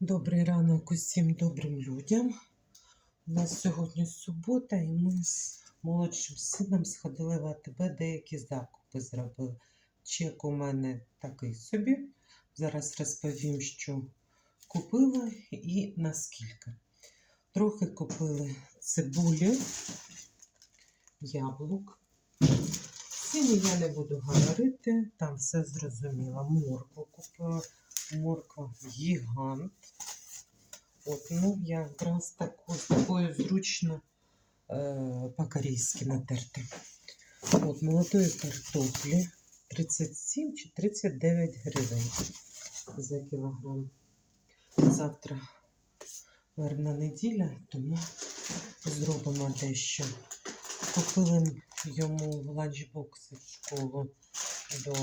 Добрий ранок усім добрим людям. У нас сьогодні субота, і ми з молодшим сином сходили в АТБ, деякі закупи зробили. Чек у мене такий собі. Зараз розповім, що купила і наскільки. Трохи купили цибулі, яблук. Ціни я не буду говорити, там все зрозуміло. Моркву купила. Морква гігант. От, ну, я якраз таку, такою зручно е, по-корейськи натерти. От, молодої картоплі 37 чи 39 гривень за кілограм. Завтра верна неділя, тому зробимо дещо. Купили йому ланчбокси в школу до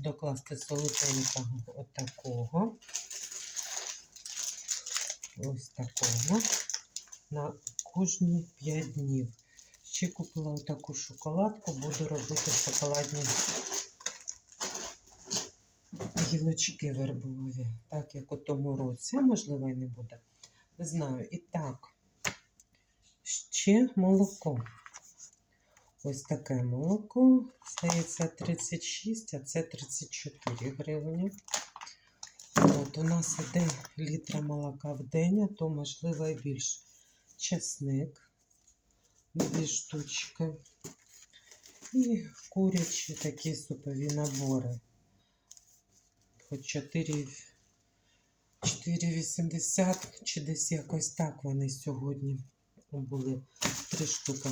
докласти солоденького отакого. Ось такого. На кожні 5 днів. Ще купила отаку шоколадку, буду робити шоколадні гілочки вербові, так як у тому році, можливо і не буде. Не знаю. І так, ще молоко. Ось таке молоко. Здається, 36, а це 34 гривні. От у нас іде літра молока в день, а то можливо і більше. Чесник, дві штучки. І курячі такі супові набори. 4, 4,80 чи десь якось так вони сьогодні були. Три штуки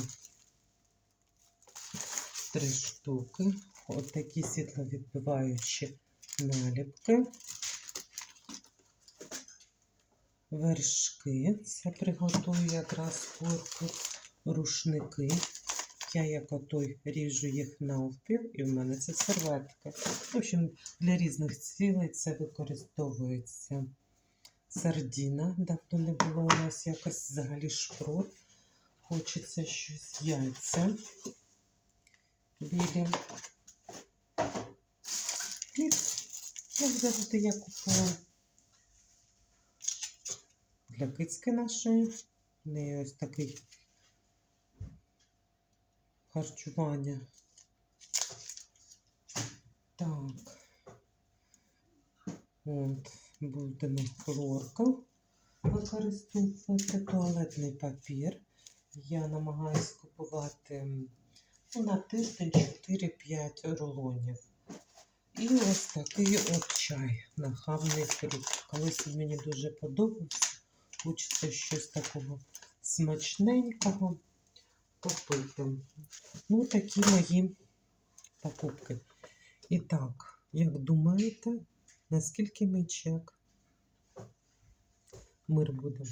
три штуки. От такі світловідбиваючі наліпки. Вершки. Це приготую якраз курку. Рушники. Я як отой ріжу їх навпіл, і в мене це серветки. В общем, для різних цілей це використовується сардіна. Давно не було у нас якось взагалі шпрот. Хочеться щось яйця білі. Хліб, як завжди, я купила для кицьки нашої. В неї ось такий харчування. Так. От, будемо хлорка використовувати туалетний папір. Я намагаюся купувати на тиждень 4-5 рулонів. І ось такий от чай нахабний фрукт. Колись він мені дуже подобався. Хочеться щось такого смачненького попити. Ну, такі мої покупки. І так, як думаєте, наскільки мій чек? Мир буде?